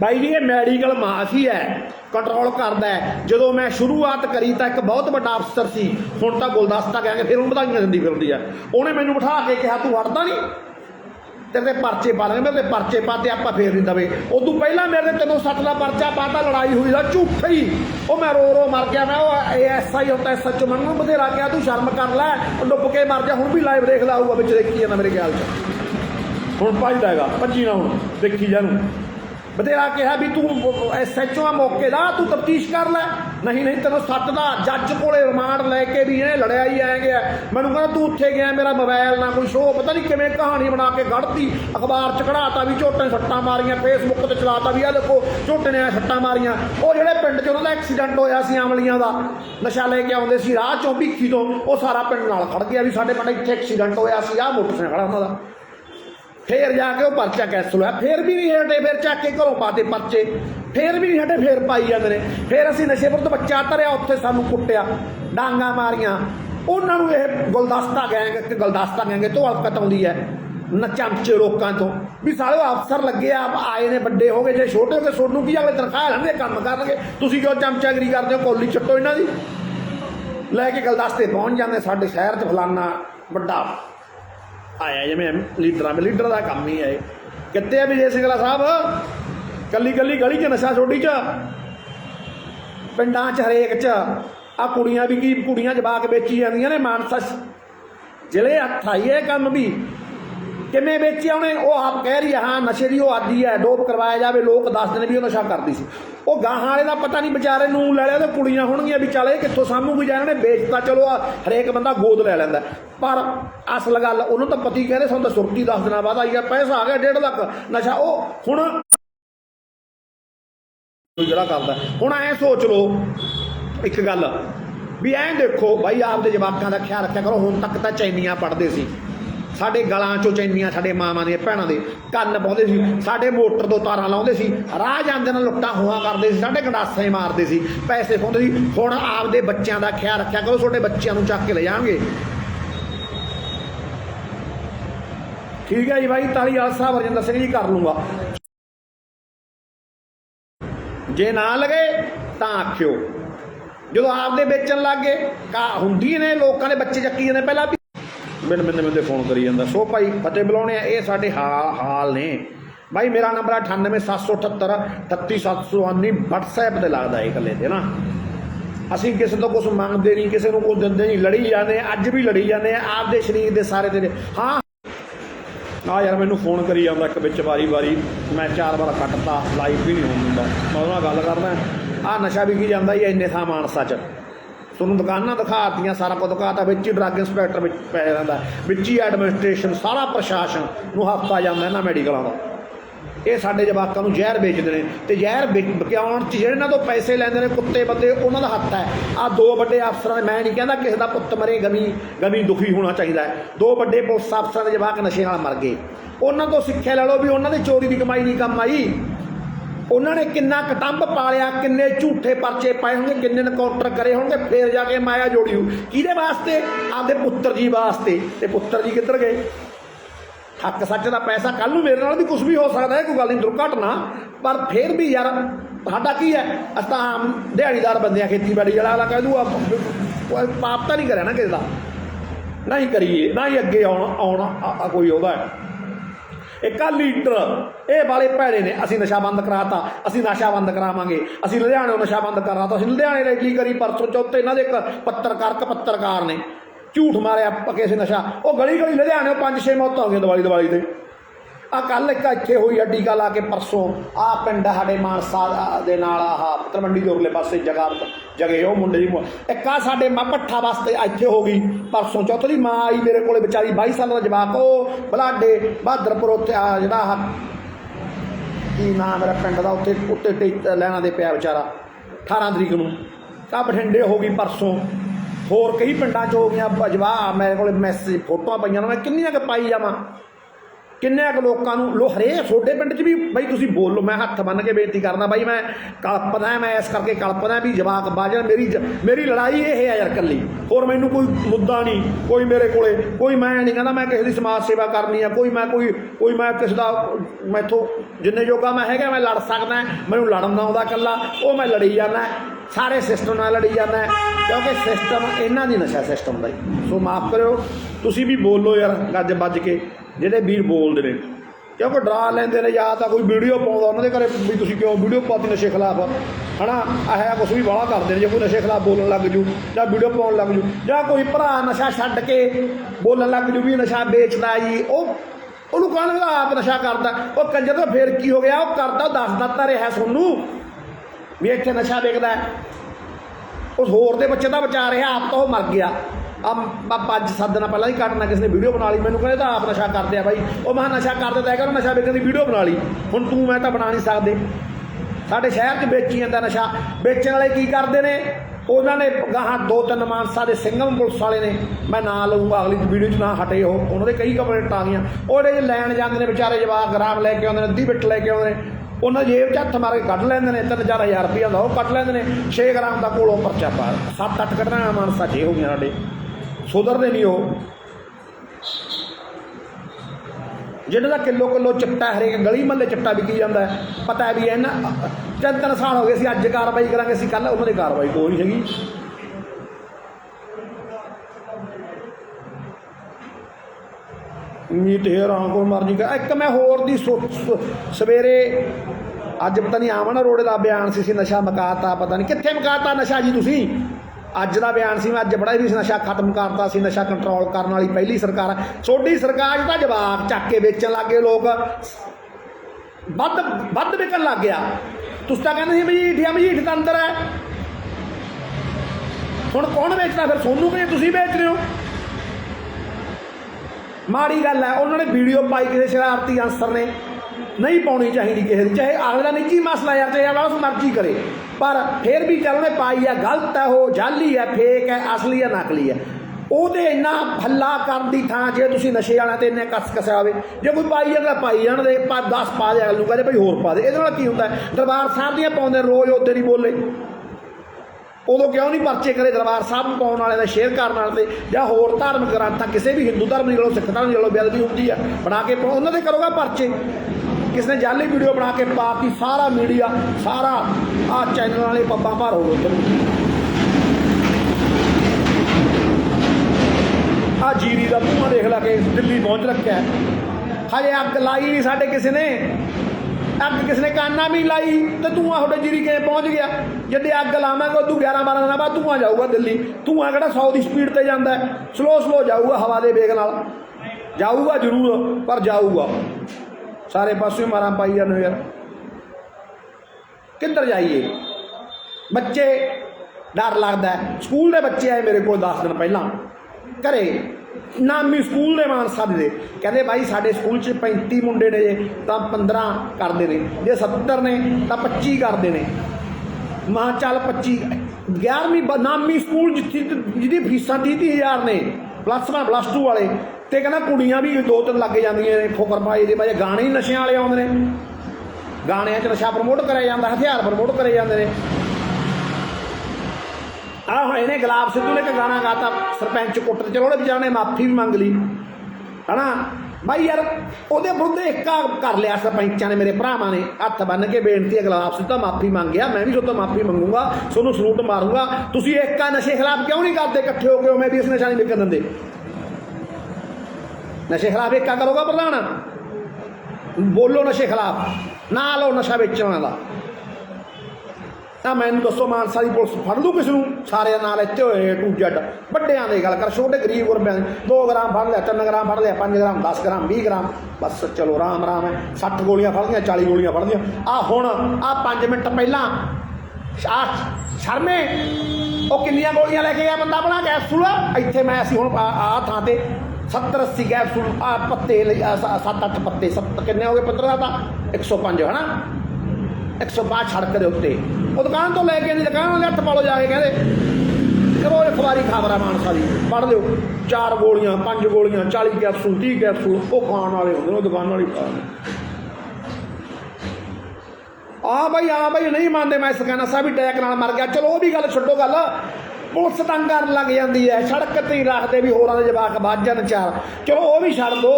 ਬਾਈ ਜੀ, ਇਹ ਮੈਡੀਕਲ ਮਾਫੀ ਹੈ ਕੰਟਰੋਲ ਕਰਦਾ ਜਦੋਂ ਮੈਂ ਸ਼ੁਰੂਆਤ ਕਰੀ ਤਾਂ ਇੱਕ ਬਹੁਤ ਵੱਡਾ ਅਫਸਰ ਸੀ। ਹੁਣ ਤਾਂ ਗੁਲਦਸਤਾ ਕਹਿੰਗੇ ਫਿਰ ਉਹਨੂੰ ਵਧਾਈਆਂ ਦਿੰਦੀ ਫਿਰਦੀ ਆ। ਉਹਨੇ ਮੈਨੂੰ ਬਿਠਾ ਕੇ ਕਿਹਾ, ਤੂੰ ਹਟਦਾ ਨਹੀਂ ਤੇਰੇ ਤੇ ਪਰਚੇ ਪਾ ਲਾਂਗੇ ਮੇਰੇ ਤੇ ਪਰਚੇ ਪਾਤੇ ਆਪਾਂ ਫੇਰ ਨਹੀਂ ਦਵੇ। ਉਦੋਂ ਪਹਿਲਾਂ ਮੇਰੇ ਤੇ ਤੈਨੂੰ ਸੱਟ ਦਾ ਪਰਚਾ ਪਾਤਾ ਲੜਾਈ ਹੋਈ ਦਾ ਝੂਠਾ ਹੀ। ਉਹ ਮੈਂ ਰੋ ਰੋ ਮਰ ਗਿਆ, ਮੈਂ ਉਹ ਐਸਆਈ ਹੁੰਦਾ ਐਸਐਚਓ ਮੈਨੂੰ ਬਥੇਰਾ ਕਿਹਾ, ਤੂੰ ਸ਼ਰਮ ਕਰ ਲੈ, ਉਹ ਡੁੱਬ ਕੇ ਮਰ ਜਾ, ਹੁਣ ਵੀ ਲਾਈਵ ਦੇਖ ਲਾਊਗਾ ਵਿੱਚ, ਦੇਖੀ ਜਾਂਦਾ ਮੇਰੇ ਖਿਆਲ ਚ। ਹੁਣ ਭੱਜਦਾ ਹੈਗਾ ਭੱਜੀ ਨਾ ਹੁਣ, ਦੇਖੀ ਜਾ ਬਥੇਰਾ ਕਿਹਾ ਵੀ ਤੂੰ ਐਸਐਚਓ ਆ ਮੌਕੇ ਦਾ, ਤੂੰ ਤਫਤੀਸ਼ ਕਰ ਲੈ। ਨਹੀਂ ਨਹੀਂ, ਤੈਨੂੰ ਸੱਤ ਦਾ ਜੱਜ ਕੋਲੇ ਰਿਮਾਂਡ ਲੈ ਕੇ ਵੀ ਇਹ ਲੜਿਆ ਹੀ ਆਏ ਗਿਆ। ਮੈਨੂੰ ਕਹਿੰਦਾ ਤੂੰ ਉੱਥੇ ਗਿਆ, ਮੇਰਾ ਮੋਬਾਈਲ ਨਾ ਕੋਈ ਸ਼ੋਅ ਪਤਾ ਨਹੀਂ ਕਿਵੇਂ ਕਹਾਣੀ ਬਣਾ ਕੇ ਗੜਤੀ ਅਖਬਾਰ ਚ ਕਢਾਤਾ ਵੀ ਝੋਟੇ ਨੇ ਸੱਟਾਂ ਮਾਰੀਆਂ ਫੇਸਬੁੱਕ ਤੇ ਚਲਾਤਾ ਵੀ ਆ ਦੇਖੋ, ਝੋਟੇ ਨੇ ਸੱਟਾਂ ਮਾਰੀਆਂ। ਉਹ ਜਿਹੜੇ ਪਿੰਡ 'ਚ ਉਹਨਾਂ ਦਾ ਐਕਸੀਡੈਂਟ ਹੋਇਆ ਸੀ ਆਮਲੀਆਂ ਦਾ, ਨਸ਼ਾ ਲੈ ਕੇ ਆਉਂਦੇ ਸੀ, ਰਾਹ ਚੋਂ ਭੀਖੀ ਤੋਂ, ਉਹ ਸਾਰਾ ਪਿੰਡ ਨਾਲ ਖੜ ਗਿਆ ਵੀ ਸਾਡੇ ਪਿੰਡ ਇੱਥੇ ਐਕਸੀਡੈਂਟ ਹੋਇਆ ਸੀ, ਆਹ ਮੋਟਰਸਾਈਕਲ ਖੜਾ ਉਹਨਾਂ ਦਾ। ਫੇਰ ਜਾ ਕੇ ਉਹ ਪਰਚਾ ਕੈਂਸਲ ਹੋਇਆ ਫੇਰ ਵੀ ਨਹੀਂ ਹਟੇ, ਫੇਰ ਚੱਕ ਕੇ ਘਰੋਂ ਪਾਤੇ ਪਰਚੇ। ਫੇਰ ਵੀ ਨਹੀਂ ਹਟੇ, ਫੇਰ ਪਾਈ ਜਾਂਦੇ ਨੇ। ਫੇਰ ਅਸੀਂ ਨਸ਼ੇ ਵਿਰੁੱਧ ਬੱਚਾ ਧਰਿਆ, ਉੱਥੇ ਸਾਨੂੰ ਕੁੱਟਿਆ, ਡਾਂਗਾ ਮਾਰੀਆਂ। ਉਹਨਾਂ ਨੂੰ ਇਹ ਗੁਲਦਸਤਾ ਗੈਂਗ ਕਿ ਗੁਲਦਸਤਾ ਗੈਂਗ ਤੋਂ ਹਲਕਤ ਆਉਂਦੀ ਹੈ ਨਚਮਚੇ ਲੋਕਾਂ ਤੋਂ। ਵੀ ਸਾਰੇ ਅਫਸਰ ਲੱਗੇ ਆਪ ਆਏ ਨੇ, ਵੱਡੇ ਹੋ ਗਏ, ਜੇ ਛੋਟੇ ਹੋ ਕੇ ਸੋਨੂੰ ਕੀ ਅਗਲੇ ਤਨਖਾਹ ਲੈਣਗੇ, ਕੰਮ ਕਰਨਗੇ। ਤੁਸੀਂ ਕਿਉਂ ਚਮਚਾਗਰੀ ਕਰਦੇ ਹੋ, ਕੋਲੀ ਚੱਟੋ ਇਹਨਾਂ ਦੀ? ਲੈ ਕੇ ਗੁਲਦਸਤੇ ਪਹੁੰਚ ਜਾਂਦੇ ਸਾਡੇ ਸ਼ਹਿਰ 'ਚ ਫਲਾਨਾ ਵੱਡਾ ਆਇਆ ਜਿਵੇਂ ਲੀਡਰਾਂ ਦੇ ਲੀਡਰ ਦਾ ਕੰਮ ਹੀ ਹੈ ਇਹ। ਕਿੱਥੇ ਆ ਵਿਜੇ ਸਿੰਘਲਾ ਸਾਹਿਬ ਕੱਲੀ ਕੱਲੀ ਗਲੀ 'ਚ, ਨਸ਼ਾ ਛੋਡੀ 'ਚ ਪਿੰਡਾਂ 'ਚ, ਹਰੇਕ 'ਚ ਆ ਕੁੜੀਆਂ ਵੀ ਕੀ, ਕੁੜੀਆਂ ਜਵਾ ਕੇ ਵੇਚੀ ਜਾਂਦੀਆਂ ਨੇ, ਮਾਨਸਾ 'ਚ। ਜ਼ਿਲ੍ਹੇ ਹੱਥ ਆਈ ਇਹ ਕੰਮ ਵੀ ਕਿਵੇਂ ਵੇਚਿਆ ਉਹਨੇ? ਉਹ ਆਪ ਕਹਿ ਰਹੀ ਹੈ ਹਾਂ, ਨਸ਼ੇ ਦੀ ਉਹ ਆਦੀ ਹੈ ਡੋਪ ਕਰਵਾਇਆ ਜਾਵੇ, ਲੋਕ ਦੱਸਦੇ ਨੇ ਵੀ ਉਹ ਨਸ਼ਾ ਕਰਦੀ ਸੀ। ਉਹ ਗਾਹਾਂ ਵਾਲੇ ਦਾ ਪਤਾ ਨਹੀਂ ਵਿਚਾਰੇ ਨੂੰ ਲੈ ਲਿਆ ਤੇ ਕੁੜੀਆਂ ਹੋਣਗੀਆਂ ਵੀ ਚੱਲ ਇਹ ਕਿੱਥੋਂ ਸਾਹਮਣੇ ਜਾ ਉਹਨੇ ਵੇਚਤਾ, ਚਲੋ ਆ, ਹਰੇਕ ਬੰਦਾ ਗੋਦ ਲੈ ਲੈਂਦਾ। ਪਰ ਅਸਲ ਗੱਲ, ਉਹਨੂੰ ਤਾਂ ਪਤੀ ਕਹਿੰਦੇ ਸਾਨੂੰ ਤਾਂ ਸੁਰਤੀ 10 ਦਿਨਾਂ ਬਾਅਦ ਆਈ ਆ, ਪੈਸਾ ਆ ਗਿਆ 1.5 ਲੱਖ ਨਸ਼ਾ, ਉਹ ਹੁਣ ਜਿਹੜਾ ਕਰਦਾ। ਹੁਣ ਐ ਸੋਚ ਲਓ, ਇੱਕ ਗੱਲ, ਵੀ ਐਂ ਦੇਖੋ ਭਾਈ ਆਪਦੇ ਜਵਾਕਾਂ ਦਾ ਖਿਆਲ ਰੱਖਿਆ ਕਰੋ, ਹੁਣ ਤੱਕ ਤਾਂ ਚੈਨੀਆਂ ਪੜਦੇ ਸੀ। ਸਾਡੇ ਗਲਾਂ ਚੋਂ ਚੈਨੀਆਂ ਸਾਡੇ ਮਾਵਾਂ ਦੇ, ਭੈਣਾਂ ਦੇ, ਕੰਨ ਪਾਉਂਦੇ ਸੀ, ਸਾਡੇ ਮੋਟਰ ਤੋਂ ਤਾਰਾਂ ਲਾਉਂਦੇ ਸੀ, ਰਾਹ ਜਾਂਦੇ ਨਾਲ ਲੁੱਟਾਂ ਹੋਆ ਕਰਦੇ ਸੀ, ਸਾਡੇ ਗੰਡਾਸੇ ਮਾਰਦੇ ਸੀ, ਪੈਸੇ ਪਾਉਂਦੇ ਸੀ, ਹੁਣ ਆਪਦੇ ਬੱਚਿਆਂ ਦਾ ਖਿਆਲ ਰੱਖਿਆ ਕਰੋ, ਤੁਹਾਡੇ ਬੱਚਿਆਂ ਨੂੰ ਚੱਕ ਕੇ ਲੈ ਜਾਣਗੇ। ਠੀਕ ਹੈ ਜੀ ਬਾਈ, ਤਾਲੀ ਆਲ ਸਾਹਿਬ ਰਜਿੰਦਰ ਸਿੰਘ ਜੀ ਕਰ ਲੂੰਗਾ। ਜੇ ਨਾ ਲਗੇ, ਤਾਂ ਆਖਿਓ। ਜਦੋਂ ਆਪਦੇ ਵੇਚਣ ਲੱਗੇ ਕਾ ਹੁੰਦੀ ਨੇ, ਲੋਕਾਂ ਦੇ ਬੱਚੇ ਚੱਕੀ ਜਾਂਦੇ ਪਹਿਲਾਂ ਵੀ ਮੈਨੂੰ ਮੈਨੂੰ ਫੋਨ ਕਰੀ ਜਾਂਦਾ। ਸੋ ਭਾਈ, ਫਤਿਹ ਬੁਲਾਉਣੇ ਆ। ਇਹ ਸਾਡੇ ਹਾਲ ਹਾਲ ਨੇ। ਭਾਈ, ਮੇਰਾ ਨੰਬਰ 98778 38798 WhatsApp ਤੇ ਲੱਗਦਾ ਇਹ ਇਕੱਲੇ ਤੇ ਨਾ। ਅਸੀਂ ਕਿਸੇ ਤੋਂ ਕੁਝ ਮੰਗਦੇ ਨਹੀਂ, ਕਿਸੇ ਨੂੰ ਕੁਝ ਦਿੰਦੇ ਨਹੀਂ। ਲੜੀ ਜਾਂਦੇ ਅੱਜ ਵੀ ਲੜੀ ਜਾਂਦੇ ਆ, ਆਪਦੇ ਸਰੀਰ ਦੇ ਸਾਰੇ ਤੇਰੇ। ਹਾਂ। ਆ ਯਾਰ, ਮੈਨੂੰ ਫੋਨ ਕਰੀ ਜਾਂਦਾ ਇੱਕ ਵਿੱਚ ਵਾਰੀ ਵਾਰੀ। ਮੈਂ ਚਾਰ ਵਾਰ ਕੱਟਤਾ ਲਾਈਵ ਵੀ ਨਹੀਂ ਹੋਣ ਦਿੰਦਾ। ਮੈਂ ਉਹਦੇ ਨਾਲ ਗੱਲ ਕਰਦਾ। ਆ ਨਸ਼ਾ ਵੀ ਕੀ ਜਾਂਦਾ ਹੀ ਇੰਨੇ ਥਾਂ ਮਾਨਸਾ ਚ। ਤੁਹਾਨੂੰ ਦੁਕਾਨਾਂ ਦਿਖਾਤੀਆਂ, ਸਾਰਾ ਕੁਝ ਦਿਖਾਤਾ, ਵਿੱਚ ਹੀ ਡਰੱਗ ਇੰਸਪੈਕਟਰ ਵਿੱਚ ਪੈ ਜਾਂਦਾ। ਵਿੱਚ ਹੀ ਐਡਮਿਨਿਸਟ੍ਰੇਸ਼ਨ ਸਾਰਾ ਪ੍ਰਸ਼ਾਸਨ ਨੂੰ ਹਫਤਾ ਜਾਂਦਾ ਇਹਨਾਂ ਮੈਡੀਕਲਾਂ ਦਾ। ਇਹ ਸਾਡੇ ਜਵਾਕਾਂ ਨੂੰ ਜ਼ਹਿਰ ਵੇਚਦੇ ਨੇ ਤੇ ਜ਼ਹਿਰ ਵਿਕ- ਵਿਕਿਆਉਣ ਚ ਜਿਹੜੇ ਇਹਨਾਂ ਤੋਂ ਪੈਸੇ ਲੈਂਦੇ ਨੇ, ਕੁੱਤੇ ਬੰਦੇ, ਉਹਨਾਂ ਦਾ ਹੱਥ ਹੈ। ਆ ਦੋ ਵੱਡੇ ਅਫਸਰਾਂ ਦੇ, ਮੈਂ ਨਹੀਂ ਕਹਿੰਦਾ ਕਿਸੇ ਦਾ ਪੁੱਤ ਮਰੇ, ਗਮੀ ਗਮੀ ਦੁਖੀ ਹੋਣਾ ਚਾਹੀਦਾ ਦੋ ਵੱਡੇ ਪੁਲਿਸ ਅਫਸਰਾਂ ਦੇ ਜਵਾਕ ਨਸ਼ੇ ਨਾਲ ਮਰ ਗਏ। ਉਹਨਾਂ ਤੋਂ ਸਿੱਖਿਆ ਲੈ ਲਓ ਵੀ ਉਹਨਾਂ ਦੀ ਚੋਰੀ ਦੀ ਕਮਾਈ ਨਹੀਂ ਕੰਮ ਆਈ। ਉਹਨਾਂ ਨੇ ਕਿੰਨਾ ਕਟੰਬ ਪਾਲਿਆ ਕਿੰਨੇ ਝੂਠੇ ਪਰਚੇ ਪਾਏ ਹੋਣਗੇ, ਕਿੰਨੇ ਇਨਕਾਊਂਟਰ ਕਰੇ ਹੋਣਗੇ, ਫੇਰ ਜਾ ਕੇ ਮਾਇਆ ਜੋੜੀ ਹੋਊ ਕਿਹਦੇ ਵਾਸਤੇ? ਆਪਦੇ ਪੁੱਤਰ ਜੀ ਵਾਸਤੇ। ਤੇ ਪੁੱਤਰ ਜੀ ਕਿੱਧਰ ਗਏ? ਹੱਕ ਸੱਚ ਦਾ ਪੈਸਾ ਕੱਲ ਨੂੰ ਮੇਰੇ ਨਾਲ ਵੀ ਕੁਝ ਵੀ ਹੋ ਸਕਦਾ ਹੈ, ਕੋਈ ਗੱਲ ਨਹੀਂ, ਦੁਰਘਟਨਾ। ਪਰ ਫੇਰ ਵੀ ਯਾਰ, ਸਾਡਾ ਕੀ ਹੈ? ਅਸੀਂ ਤਾਂ ਆਮ ਦਿਹਾੜੀਦਾਰ ਬੰਦੇ ਆ, ਖੇਤੀਬਾੜੀ ਵਾਲਾ ਵਾਲਾ ਕਹਿ ਦੂਗਾ ਪਾਪ ਤਾਂ ਨਹੀਂ ਕਰਿਆ ਨਾ ਕਿਸੇ ਦਾ। ਨਹੀਂ ਕਰੀਏ, ਨਾ ਹੀ ਅੱਗੇ ਆਉਣ ਆਉਣ ਕੋਈ ਉਹਦਾ ਇੱਕ ਆ ਲੀਡਰ। ਇਹ ਵਾਲੇ ਭੈੜੇ ਨੇ, ਅਸੀਂ ਨਸ਼ਾ ਬੰਦ ਕਰਾਤਾ, ਅਸੀਂ ਨਸ਼ਾ ਬੰਦ ਕਰਾਵਾਂਗੇ। ਅਸੀਂ ਲੁਧਿਆਣੇ ਨਸ਼ਾ ਬੰਦ ਕਰਾਤਾ ਅਸੀਂ ਲੁਧਿਆਣੇ ਰੈਲੀ ਕਰੀ, ਪਰਸੋਂ ਚੌਥੇ ਇਹਨਾਂ ਦੇ ਇੱਕ ਪੱਤਰਕਾਰ ਪੱਤਰਕਾਰ ਨੇ। ਝੂਠ ਮਾਰਿਆ ਪੱਕੇ ਸੀ ਨਸ਼ਾ। ਉਹ ਗਲੀ ਗਲੀ ਲੁਧਿਆਣੇ ਪੰਜ ਛੇ ਮੌਤਾਂ ਹੋ ਗਈਆਂ ਦੀਵਾਲੀ ਦੀਵਾਲੀ ਤੇ। ਆ ਕੱਲ ਇੱਕ ਇੱਥੇ ਹੋਈ ਆ ਟੀਕਾ ਲਾ ਕੇ ਪਰਸੋਂ। ਆ ਪਿੰਡ ਸਾਡੇ ਮਾਨਸਾ ਦੇ ਨਾਲ ਆਹ ਤਲਵੰਡੀ ਦੇ ਉਰਲੇ ਪਾਸੇ ਜਗ੍ਹਾ ਜਗੇ ਉਹ ਮੁੰਡੇ ਦੀ ਇੱਕ ਆ ਸਾਡੇ ਮਾਂ ਪੱਠਾ ਵਾਸਤੇ ਇੱਥੇ ਹੋ ਗਈ ਪਰਸੋਂ। ਚੌਥੀ ਮਾਂ ਆਈ ਮੇਰੇ ਕੋਲੇ ਵਿਚਾਰੀ 22 ਸਾਲ ਦਾ ਜਵਾਕ, ਉਹ ਬਲਾਡੇ ਬਹਾਦਰਪੁਰ ਉੱਥੇ ਆ ਜਿਹੜਾ ਆਹ ਕੀ ਨਾਮ ਮੇਰਾ ਪਿੰਡ ਦਾ, ਉੱਥੇ, ਉੱਤੇ ਲੈਣਾ ਦੇ ਪਿਆ ਵਿਚਾਰਾ 18 ਤਰੀਕ ਨੂੰ। ਤਾਂ ਬਠਿੰਡੇ ਹੋ ਗਈ ਪਰਸੋਂ। ਹੋਰ ਕਈ ਪਿੰਡਾਂ 'ਚ ਹੋ ਗਈਆਂ ਭਜਵਾ ਮੇਰੇ ਕੋਲੇ ਮੈਸੇਜ ਫੋਟੋਆਂ ਪਈਆਂ ਨੇ, ਮੈਂ ਕਿੰਨੀਆਂ ਕੁ ਪਾਈ ਜਾਵਾਂ। ਕਿੰਨੇ ਕੁ ਲੋਕਾਂ ਨੂੰ ਲੋ, ਹਰੇਕ ਛੋਟੇ ਪਿੰਡ 'ਚ ਵੀ ਬਾਈ ਤੁਸੀਂ ਬੋਲੋ ਮੈਂ ਹੱਥ ਬੰਨ ਕੇ ਬੇਨਤੀ ਕਰਦਾ ਬਾਈ, ਮੈਂ ਕਲਪਦਾ ਮੈਂ ਇਸ ਕਰਕੇ ਕਲਪਦਾ ਵੀ ਜਵਾਕ ਬਾਜਣ ਮੇਰੀ ਜ- ਮੇਰੀ ਲੜਾਈ ਇਹ ਹੈ ਯਾਰ ਕੱਲੀ ਹੋਰ ਮੈਨੂੰ ਕੋਈ ਮੁੱਦਾ ਨਹੀਂ, ਕੋਈ ਮੇਰੇ ਕੋਲੇ, ਕੋਈ ਮੈਂ ਨਹੀਂ ਕਹਿੰਦਾ ਮੈਂ ਕਿਸੇ ਦੀ ਸਮਾਜ ਸੇਵਾ ਕਰਨੀ ਆ, ਕੋਈ ਮੈਂ ਕੋਈ ਕੋਈ ਮੈਂ ਕਿਸੇ ਦਾ ਮੈਥੋਂ ਜਿੰਨੇ ਜੋਗਾ ਮੈਂ ਹੈਗਾ, ਮੈਂ ਲੜ ਸਕਦਾ, ਮੈਨੂੰ ਲੜਨ ਦਾ ਆਉਂਦਾ ਕੱਲਾ ਉਹ ਮੈਂ ਲੜੀ ਜਾਂਦਾ। ਸਾਰੇ ਸਿਸਟਮ ਨਾਲ ਲੜੀ ਜਾਂਦਾ ਕਿਉਂਕਿ ਸਿਸਟਮ ਇਹਨਾਂ ਦੀ ਨਸ਼ਾ ਸਿਸਟਮ ਦਾ ਹੀ। ਸੋ ਮਾਫ ਕਰਿਓ, ਤੁਸੀਂ ਵੀ ਬੋਲੋ ਯਾਰ, ਗੱਜ ਵੱਜ ਕੇ, ਜਿਹੜੇ ਵੀਰ ਬੋਲਦੇ ਨੇ। ਕਿਉਂਕਿ ਡਰਾ ਲੈਂਦੇ ਨੇ, ਜਾਂ ਤਾਂ ਕੋਈ ਵੀਡੀਓ ਪਾਉਂਦਾ, ਉਹਨਾਂ ਦੇ ਘਰੇ ਵੀ ਤੁਸੀਂ ਕਿਉਂ ਵੀਡੀਓ ਪਾਤੀ ਨਸ਼ੇ ਖਿਲਾਫ? ਹਨਾ, ਇਹ ਕੁਛ ਵੀ ਬਾਹਲਾ ਕਰਦੇ ਨੇ ਜੇ ਕੋਈ ਨਸ਼ੇ ਖਿਲਾਫ ਬੋਲਣ ਲੱਗ ਜੂ, ਜਾਂ ਵੀਡੀਓ ਪਾਉਣ ਲੱਗ ਜੂ, ਜਾਂ ਕੋਈ ਭਰਾ ਨਸ਼ਾ ਛੱਡ ਕੇ ਬੋਲਣ ਲੱਗ ਜੂ ਵੀ ਨਸ਼ਾ ਵੇਚਦਾ ਜੀ, ਉਹ ਉਹਨੂੰ ਕਹਣ ਆਪ ਨਸ਼ਾ ਕਰਦਾ? ਉਹ ਕੰਜਰ ਦਾ ਫੇਰ ਕੀ ਹੋ ਗਿਆ? ਉਹ ਕਰਦਾ, ਦੱਸਦਾ ਤਾਂ ਰਿਹਾ ਸੋਨੂੰ। ਵੀ ਇੱਥੇ ਨਸ਼ਾ ਵਿਕਦਾ ਉਸ ਹੋਰ ਦੇ ਬੱਚੇ ਦਾ ਬਚਾ ਰਿਹਾ, ਆਪ ਤਾਂ ਉਹ ਮਰ ਗਿਆ। ਆ ਪੰਜ ਸੱਤ ਦਿਨਾਂ ਪਹਿਲਾਂ ਹੀ ਕੱਟਣਾ ਕਿਸੇ ਨੇ ਵੀਡੀਓ ਬਣਾ ਲਈ। ਮੈਨੂੰ ਕਹਿੰਦੇ ਤਾਂ ਆਪ ਨਸ਼ਾ ਕਰਦੇ ਆ ਬਾਈ। ਉਹ ਮੈਂ ਕਿਹਾ ਨਸ਼ਾ ਕਰਦੇ ਤਾਂ ਹੈਗਾ ਉਹ ਨਸ਼ਾ ਵੇਚਣ ਦੀ ਵੀਡੀਓ ਬਣਾ ਲਈ। ਹੁਣ ਤੂੰ, ਮੈਂ ਤਾਂ ਬਣਾ ਨਹੀਂ ਸਕਦੇ। ਸਾਡੇ ਸ਼ਹਿਰ 'ਚ ਵੇਚੀ ਜਾਂਦਾ ਨਸ਼ਾ। ਵੇਚਣ ਵਾਲੇ ਕੀ ਕਰਦੇ ਨੇ? ਉਹਨਾਂ ਨੇ ਗਾਹਾਂ ਦੋ ਤਿੰਨ ਮਾਨਸਾ ਦੇ ਸਿੰਘਮ ਪੁਲਿਸ ਵਾਲੇ ਨੇ, ਮੈਂ ਨਾਂ ਲਊਂਗਾ, ਅਗਲੀ ਵੀਡੀਓ 'ਚ ਨਾ ਹਟੇ ਉਹ। ਉਹਨਾਂ ਦੇ ਕਈ ਕੰਪਲੇਂਟ ਆ ਗਈਆਂ। ਜਿਹੜੇ ਲੈਣ ਜਾਂਦੇ ਨੇ ਵਿਚਾਰੇ ਜਵਾਕ, ਗ੍ਰਾਮ ਲੈ ਕੇ ਆਉਂਦੇ ਨੇ, ਅੱਧੀ ਬਿੱਟ ਲੈ ਕੇ ਆਉਂਦੇ ਨੇ। ਉਹਨਾਂ ਜੇਬ 'ਚ ਹੱਥ ਮਾਰ ਕੇ ਕੱਢ ਲੈਂਦੇ ਨੇ 3000 ਰੁਪਈਆ ਦਾ ਉਹ ਕੱਢ ਲੈਂਦੇ ਨੇ। 6 ਗ੍ਰਾਮ ਦਾ ਕੋਲੋਂ ਪਰਚਾ ਪਾ 7-8 ਕੱਢਣਾ ਮਾਨਸਾ ਜੇ ਹੋ ਗਈਆਂ ਸਾਡੇ। ਸੁਧਰਦੇ ਨਹੀਂ ਉਹ। ਜਿਹਨਾਂ ਦਾ ਕਿਲੋ ਕਿਲੋ ਚਿੱਟਾ ਹਰੇਕ ਗਲੀ ਮੱਲੇ ਚਿੱਟਾ ਵਿਕੀ ਜਾਂਦਾ ਪਤਾ ਹੈ ਵੀ ਇਹਨਾਂ ਤਿੰਨ ਤਿੰਨ ਸਾਲ ਹੋ ਗਏ ਸੀ, ਅੱਜ ਕਾਰਵਾਈ ਕਰਾਂਗੇ ਅਸੀਂ ਕੱਲ ਉਹਨਾਂ ਦੀ ਕਾਰਵਾਈ ਕੋਈ ਨਹੀਂ ਹੈਗੀ। ਮੀਟ ਹੇਰਾਂ ਕੋ ਮਰਜ਼ੀ ਕਰ ਇੱਕ ਮੈਂ ਹੋਰ ਦੀ ਸੋ- ਸਵੇਰੇ ਅੱਜ ਪਤਾ ਨਹੀਂ ਆਵਣ ਰੋੜੇ ਦਾ ਬਿਆਨ ਸੀ ਸੀ ਨਸ਼ਾ ਮਕਾਤਾ, ਪਤਾ ਨਹੀਂ ਕਿੱਥੇ ਮਕਾਤਾ ਨਸ਼ਾ ਜੀ ਤੁਸੀਂ? ਅੱਜ ਦਾ ਬਿਆਨ ਸੀ, ਮੈਂ ਅੱਜ ਬੜਾ ਵੀ ਨਸ਼ਾ ਖਤਮ ਕਰਤਾ ਸੀ, ਨਸ਼ਾ ਕੰਟਰੋਲ ਕਰਨ ਵਾਲੀ ਪਹਿਲੀ ਸਰਕਾਰ ਹੈ। ਤੁਹਾਡੀ ਸਰਕਾਰ 'ਚ ਤਾਂ ਜਵਾਕ ਚੱਕ ਕੇ ਵੇਚਣ ਲੱਗੇ ਲੋਕ। ਵੱਧ ਵੱਧ ਵਿਕਣ ਲੱਗ ਗਿਆ। ਤੁਸੀਂ ਤਾਂ ਕਹਿੰਦੇ ਸੀ ਮਜੀਠੀਆ ਮਜੀਠ ਤਾਂ ਅੰਦਰ ਹੈ। ਹੁਣ ਕੌਣ ਵੇਚਦਾ ਫਿਰ? ਸੋਨੂੰ ਕਿ ਤੁਸੀਂ ਵੇਚ ਰਹੇ ਹੋ। ਮਾੜੀ ਗੱਲ ਹੈ, ਉਹਨਾਂ ਨੇ ਵੀਡੀਓ ਪਾਈ ਕਿਸੇ ਸ਼ਰਾਰਤੀ ਅਨਸਰ ਨੇ। ਨਹੀਂ ਪਾਉਣੀ ਚਾਹੀਦੀ ਕਿਸੇ ਦੀ, ਚਾਹੇ ਅਗਲਾ ਨਿੱਜੀ ਮਸਲਾ ਯਾਰ ਚਾਹੇ ਅਗਲਾ ਉਸ ਮਰਜ਼ੀ ਕਰੇ। ਪਰ ਫਿਰ ਵੀ ਚੱਲ ਉਹਨੇ ਪਾਈ ਆ ਗਲਤ ਹੈ ਉਹ, ਜਾਲੀ ਹੈ, ਫੇਕ ਹੈ, ਅਸਲੀ ਹੈ, ਨਕਲੀ ਹੈ। ਉਹਦੇ ਇੰਨਾ ਹੱਲਾ ਕਰਨ ਦੀ ਥਾਂ ਜੇ ਤੁਸੀਂ ਨਸ਼ੇ ਵਾਲਿਆਂ ਤੇ ਇੰਨੇ ਕੱਸ ਕਸਿਆ ਹੋਵੇ ਜੇ ਕੋਈ ਪਾਈ ਜਾਂਦਾ ਪਾਈ ਜਾਣ ਦੇ ਪਾ 10 ਪਾ ਦੇ ਅਗਲੂ ਕਹਿੰਦੇ ਭਾਈ ਹੋਰ ਪਾ ਦੇ। ਇਹਦੇ ਨਾਲ ਕੀ ਹੁੰਦਾ? ਦਰਬਾਰ ਸਾਹਿਬ ਦੀਆਂ ਪਾਉਂਦੇ ਰੋਜ਼ ਉੱਤੇ ਨਹੀਂ ਬੋਲੇ। ਉਦੋਂ ਕਿਉਂ ਨਹੀਂ ਪਰਚੇ ਕਰੇ ਦਰਬਾਰ ਸਾਹਿਬ ਨੂੰ ਪਾਉਣ ਵਾਲੇ ਦਾ, ਸ਼ੇਅਰ ਕਰਨ ਵਾਲੇ ਤੇ? ਜਾਂ ਹੋਰ ਧਾਰਮਿਕ ਗ੍ਰੰਥਾਂ, ਕਿਸੇ ਵੀ ਹਿੰਦੂ ਧਰਮ ਦੀ ਲੋ ਸਿੱਖ ਧਰਮ ਦੀ ਲੋ ਬੇਅਦਬੀ ਹੁੰਦੀ ਆ। ਬਣਾ ਕੇ ਉਹਨਾਂ ਦੇ ਕਰੋਗਾ ਪਰਚੇ। ਕਿਸ ਨੇ ਜਾਲੀ ਵੀਡੀਓ ਬਣਾ ਕੇ ਪਾਤੀ, ਸਾਰਾ ਮੀਡੀਆ, ਸਾਰਾ ਆ ਚੈਨਲ ਵਾਲੇ ਪੱਬਾਂ ਭਰ ਹੋ ਗਏ ਆ ਜੀਰੀ ਦਾ ਧੂੰਆਂ ਦੇਖ ਲਾ ਕੇ ਦਿੱਲੀ ਪਹੁੰਚ ਰੱਖਿਆ। ਹਜੇ ਅੱਗ ਲਾਈ ਨਹੀਂ ਸਾਡੇ ਕਿਸੇ ਨੇ। ਅੱਗ ਕਿਸੇ ਨੇ ਕਾਨਾ ਵੀ ਲਾਈ? ਤੇ ਧੂੰਆਂ ਤੁਹਾਡੇ ਜੀਰੀ ਕਿਵੇਂ ਪਹੁੰਚ ਗਿਆ? ਜਦੇ ਅੱਗ ਲਾਵਾਂਗੇ, ਉਦੋਂ 11 12 ਦਿਨਾਂ ਬਾਅਦ ਧੂੰਆਂ ਜਾਊਗਾ ਦਿੱਲੀ। ਧੂੰਆਂ ਕਿਹੜਾ 100 ਦੀ ਸਪੀਡ ਤੇ ਜਾਂਦਾ ਸਲੋ ਸਲੋ ਜਾਊਗਾ ਹਵਾ ਦੇ ਵੇਗ ਨਾਲ। ਜਾਊਗਾ ਜ਼ਰੂਰ, ਪਰ ਜਾਊਗਾ। ਸਾਰੇ ਪਾਸੇ ਮਾਰਾਂ ਪਾਈ ਜਾਂਦੇ ਯਾਰ। ਕਿੱਧਰ ਜਾਈਏ? ਬੱਚੇ, ਡਰ ਲੱਗਦਾ ਸਕੂਲ ਦੇ ਬੱਚੇ ਆਏ ਮੇਰੇ ਕੋਲ 10 ਦਿਨ ਪਹਿਲਾਂ। ਘਰੇ। ਨਾਮੀ ਸਕੂਲ ਦੇ ਮਾਨਸਾ ਦੇ। ਕਹਿੰਦੇ ਬਾਈ ਸਾਡੇ ਸਕੂਲ 'ਚ 35 ਮੁੰਡੇ ਨੇ ਜੇ, ਤਾਂ 15 ਕਰਦੇ ਨੇ। ਜੇ 70 ਨੇ, ਤਾਂ 25 ਕਰਦੇ ਨੇ। ਮਾਂ ਚੱਲ 25 11ਵੀਂ ਬ- ਨਾਮੀ ਸਕੂਲ ਜਿੱਥੇ ਜਿਹਦੀ ਫੀਸਾਂ 30 ਹਜ਼ਾਰ ਨੇ ਪਲੱਸ 1 ਪਲੱਸ 2 ਵਾਲੇ, ਤੇ ਕਹਿੰਦਾ ਕੁੜੀਆਂ ਵੀ ਦੋ ਤਿੰਨ ਲੱਗ ਜਾਂਦੀਆਂ ਨੇ, ਫੋਕਰ ਪਾਈ ਦੇ ਬਾਜੇ ਗਾਣੇ ਹੀ ਨਸ਼ਿਆਂ ਵਾਲੇ ਆਉਂਦੇ ਨੇ। ਗਾਣਿਆਂ 'ਚ ਨਸ਼ਾ ਪ੍ਰਮੋਟ ਕਰਿਆ ਜਾਂਦਾ, ਹਥਿਆਰ ਪ੍ਰਮੋਟ ਕਰੇ ਜਾਂਦੇ ਨੇ। ਆਹ ਇਹਨੇ ਗੁਲਾਬ ਸਿੱਧੂ ਨੇ ਇੱਕ ਗਾਣਾ ਗਾਤਾ, ਸਰਪੰਚ ਕੁੱਟ ਤੇ। ਚਲੋ ਉਹਨੇ ਵਿਚਾਰੇ ਨੇ ਮਾਫੀ ਵੀ ਮੰਗ ਲਈ। ਹਨਾ? ਬਾਈ ਯਾਰ, ਉਹਦੇ ਵਿਰੁੱਧ ਏਕਾ ਕਰ ਲਿਆ ਸਰਪੰਚਾਂ ਨੇ, ਮੇਰੇ ਭਰਾਵਾਂ ਨੇ। ਹੱਥ ਬੰਨ ਕੇ ਬੇਨਤੀ ਹੈ, ਗੁਲਾਬ ਸਿੱਧੂ ਮਾਫੀ ਮੰਗਿਆ, ਮੈਂ ਵੀ ਤੁਹਾਡੇ ਤੋਂ ਮਾਫੀ ਮੰਗੂਗਾ ਤੁਹਾਨੂੰ ਸਲੂਟ ਮਾਰੂਗਾ। ਤੁਸੀਂ ਏਕਾ ਨਸ਼ੇ ਖਿਲਾਫ ਕਿਉਂ ਨਹੀਂ ਕਰਦੇ, ਇਕੱਠੇ ਹੋ ਕੇ ਮੈਂ ਵੀ ਇਸ ਨਸ਼ਾ ਨਹੀਂ ਵਿਕਣ ਦਿੰਦੇ? ਨਸ਼ੇ ਖਿਲਾਫ ਏਕਾ ਕਰੋਗਾ ਪ੍ਰਧਾਨ? ਬੋਲੋ ਨਸ਼ੇ ਖਿਲਾਫ, ਨਾ ਲਓ ਨਸ਼ਾ ਵੇਚਣ ਵਾਲਾ। ਤਾਂ ਮੈਨੂੰ ਦੱਸੋ, ਮਾਨਸਾ ਦੀ ਪੁਲਿਸ ਫੜ ਲੂ ਕਿਸ ਨੂੰ? ਸਾਰਿਆਂ ਨਾਲ ਇੱਥੇ ਹੋਏ ਟੂ ਜੱਡ ਵੱਡਿਆਂ ਦੀ ਗੱਲ ਕਰ, ਛੋਟੇ ਗਰੀਬ ਗੁਰਬਿਆਂ ਦੀ। 2 ਗ੍ਰਾਮ ਫੜ ਲਿਆ 3 ਗ੍ਰਾਮ ਫੜ ਲਿਆ 5 ਗ੍ਰਾਮ 10 ਗ੍ਰਾਮ 20 ਗ੍ਰਾਮ। ਬਸ ਚਲੋ, ਰਾਮ ਰਾਮ ਹੈ। 60 ਗੋਲੀਆਂ ਫੜ ਲਈਆਂ 40 ਗੋਲੀਆਂ ਫੜ ਲਈਆਂ ਆ ਹੁਣ ਆ 5 ਮਿੰਟ ਪਹਿਲਾਂ ਆ ਸ਼ਰਮੇ, ਉਹ ਕਿੰਨੀਆਂ ਗੋਲੀਆਂ ਲੈ ਕੇ ਗਿਆ ਬੰਦਾ ਬਣਾ ਕੈਪਸੂਲ? ਇੱਥੇ ਮੈਂ ਅਸੀਂ ਹੁਣ ਆ ਥਾਂ ਤੇ 70 80 ਕੈਪਸੂਲ ਆ ਪੱਤੇ 7 8 ਪੱਤੇ, ਸੱਤ ਕਿੰਨੇ ਹੋ ਗਏ? 15 ਦਾ ਤਾਂ 105 ਨਾ 105 ਸੜਕ ਦੇ ਉੱਤੇ। ਉਹ ਦੁਕਾਨ ਤੋਂ ਲੈ ਕੇ ਆਂਦੀ ਦੁਕਾਨ ਵਾਲੇ ਹੱਥ ਪਾਲੋ ਜਾ ਕੇ ਕਹਿੰਦੇ, ਕਰੋ ਇੱਕ ਵਾਰੀ ਖਬਰ ਮਾਨਸਾ ਦੀ ਪੜ ਲਿਓ। ਚਾਰ ਗੋਲੀਆਂ, ਪੰਜ ਗੋਲੀਆਂ 40 ਕੈਪਸੂਲ 30 ਕੈਪਸੂਲ, ਉਹ ਖਾਣ ਵਾਲੇ ਹੁੰਦੇ ਨੇ ਦੁਕਾਨ ਵਾਲੀ ਖਾਣ ਆ ਬਈ ਆ ਬਈ, ਨਹੀਂ ਮੰਨਦੇ, ਮੈਂ ਸਕਾਨਾ ਸਾਹਿਬ ਵੀ ਟੈਕ ਨਾਲ ਮਰ ਗਿਆ। ਚਲੋ, ਉਹ ਵੀ ਗੱਲ ਛੱਡੋ ਗੱਲ। ਪੁਲਿਸ ਤੰਗ ਕਰਨ ਲੱਗ ਜਾਂਦੀ ਹੈ। ਸੜਕ ਤੇ ਹੀ ਰੱਖਦੇ ਵੀ ਹੋਰਾਂ ਦੇ ਜਵਾਕ ਵੱਜ ਜਾਣ ਚਾਰ। ਚਲੋ, ਉਹ ਵੀ ਛੱਡ ਦੋ।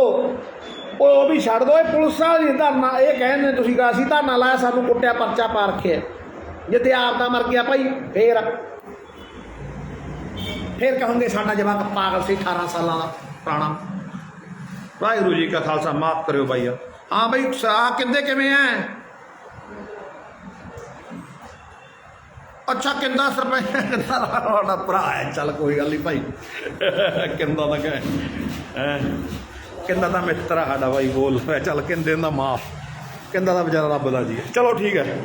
ਉਹ ਉਹ ਵੀ ਛੱਡ ਦੋ ਇਹ ਪੁਲਿਸ ਵਾਲੀ ਧਰਨਾ। ਇਹ ਕਹਿੰਦੇ ਤੁਸੀਂ ਕਹਾ ਅਸੀਂ ਧਰਨਾ ਲਾਇਆ ਸਾਨੂੰ ਕੁੱਟਿਆ ਪਰਚਾ ਪਾ ਰੱਖਿਆ। ਜਿੱਤੇ ਆਪ ਦਾ ਮਰ ਗਿਆ ਭਾਈ ਫੇਰ। ਫੇਰ ਕਹੋਗੇ ਸਾਡਾ ਜਵਾਕ ਪਾਗਲ ਸੀ 18 ਸਾਲਾਂ ਦਾ ਪੁਰਾਣਾ। ਵਾਹਿਗੁਰੂ ਜੀ ਕਾ ਖਾਲਸਾ ਮਾਫ ਕਰਿਓ ਭਾਈ ਹਾਂ ਭਾਈ ਆ ਕਿੰਦੇ ਕਿਵੇਂ ਐ? ਅੱਛਾ ਕਿੰਦਾ ਸਰਪੰਚ? ਕਿੰਦਾ ਤੁਹਾਡਾ ਭਰਾ ਹੈ ਚੱਲ ਕੋਈ ਗੱਲ ਨਹੀਂ ਭਾਈ। ਕਿੰਦਾ ਤਾਂ ਕਹੇ ਕਹਿੰਦਾ ਤਾਂ ਮਿੱਤਰ ਆ ਸਾਡਾ ਬਾਈ, ਬੋਲ। ਰਿਹਾ ਚੱਲ ਕਹਿੰਦੇ ਦਾ ਮਾਫ। ਕਹਿੰਦਾ ਤਾਂ ਵਿਚਾਰਾ ਰੱਬ ਦਾ ਜੀ। ਚਲੋ ਠੀਕ ਹੈ।